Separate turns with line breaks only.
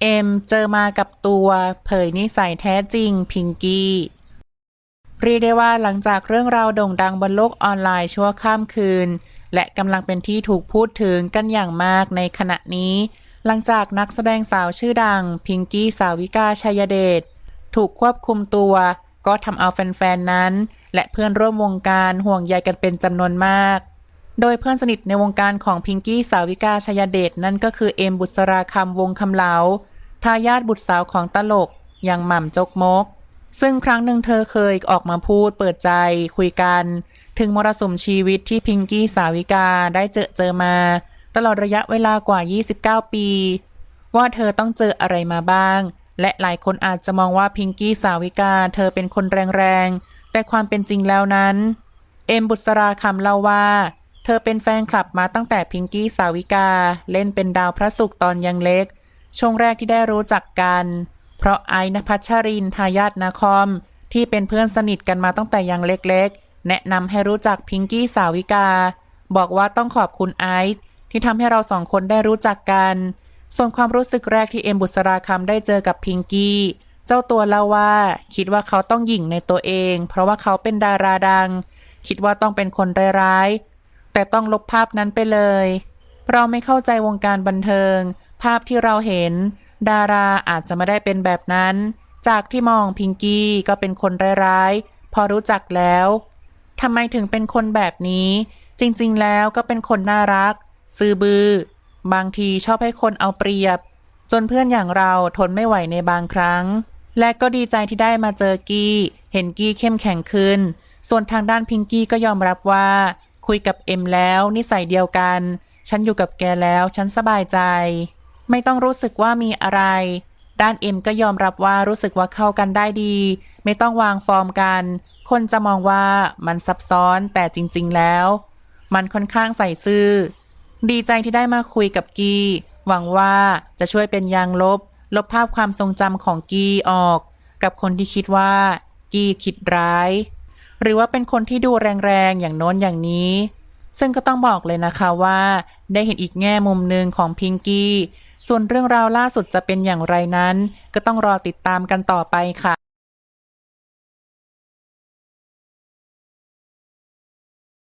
เอ็มเจอมากับตัวเผยนิสัยแท้จริงพิงกี้เรียกได้ว่าหลังจากเรื่องราวโด่งดังบนโลกออนไลน์ชั่วข้ามคืน และกำลังเป็นที่ถูกพูดถึงกันอย่างมากในขณะนี้ หลังจากนักแสดงสาวชื่อดัง พิงกี้สาวิกาชัยเดชถูกควบคุมตัว ก็ทำเอาแฟนๆนั้น และเพื่อนร่วมวงการห่วงใยกันเป็นจำนวนมาก โดยเพื่อนสนิทในวงการของพิงกี้สาวิกาชัยเดชนั่นก็คือเอมบุษราคำวงคำเหลา ทายาทบุตรสาวของตลกอย่างหม่ำจกมก ซึ่งครั้งหนึ่งเธอเคยออกมาพูดเปิดใจคุยกัน ถึงมรสุมชีวิตที่พิงกี้สาวิกาได้เจอเจอมา ตลอดระยะเวลากว่า 29 ปี ว่าเธอต้องเจออะไรมาบ้าง และหลายคนอาจจะมองว่าพิงกี้สาวิกาเธอเป็นคนแรงๆ แต่ความเป็นจริงแล้วนั้น เอ็มบุษราคำเล่าว่าเธอเป็นแฟนคลับมาตั้งแต่พิงกี้สาวิกา เล่นเป็นดาวพระศุกร์ตอนยังเล็ก ช่วงแรกที่ได้รู้จักกัน เพราะไอ้นภัชรินทายาทนาคอม ที่เป็นเพื่อนสนิทกันมาตั้งแต่ยังเล็กๆ แนะนำให้รู้จักพิงกี้สาวิกา บอกว่าต้องขอบคุณไอซ์ที่ทำให้เราสองคนได้รู้จักกัน ส่วนความรู้สึกแรกที่เอ็มบุษราคำได้เจอกับพิงกี้เจ้าตัวเล่าว่าคิดว่าเขาต้องหยิ่งในตัวเอง เพราะว่าเขาเป็นดาราดัง คิดว่าต้องเป็นคนร้ายๆแต่ต้องลบภาพนั้นไปเลย เราไม่เข้าใจวงการบันเทิง ภาพที่เราเห็น ดาราอาจจะไม่ได้เป็นแบบนั้น จากที่มองพิงกี้ก็เป็นคนร้ายๆ พอรู้จักแล้วทำไมถึงเป็นคนแบบนี้ จริงๆ แล้วก็เป็นคนน่ารัก ซื่อบือบางทีชอบให้คนเอาเปรียบ จนเพื่อนอย่างเราทนไม่ไหวในบางครั้ง และก็ดีใจที่ได้มาเจอกี้ เห็นกี้เข้มแข็งขึ้น ส่วนทางด้านพิงกี้ก็ยอมรับว่า คุยกับเอ็มแล้วนิสัยเดียวกัน ฉันอยู่กับแกแล้วฉันสบายใจ ไม่ต้องรู้สึกว่ามีอะไร ด้านเอ็มก็ยอมรับว่ารู้สึกว่าเข้ากันได้ดี ไม่ต้องวางฟอร์มกัน คนจะมองว่ามันซับซ้อนแต่จริง ๆ แล้ว มันค่อนข้างใส่ซื่อ ดีใจที่ได้มาคุยกับกี หวังว่าจะช่วยเป็นยางลบ ลบภาพความทรงจำของกีออก กับคนที่คิดว่า กีคิดร้าย หรือว่าเป็นคนที่ดูแรงๆอย่างโน้นอย่างนี้ซึ่งก็ต้องบอกเลยนะคะว่า ได้เห็นอีกแง่มุมหนึ่งของพิงกี้ ส่วนเรื่องราวล่าสุดจะเป็นอย่างไรนั้น ก็ต้องรอติดตามกันต่อไปค่ะ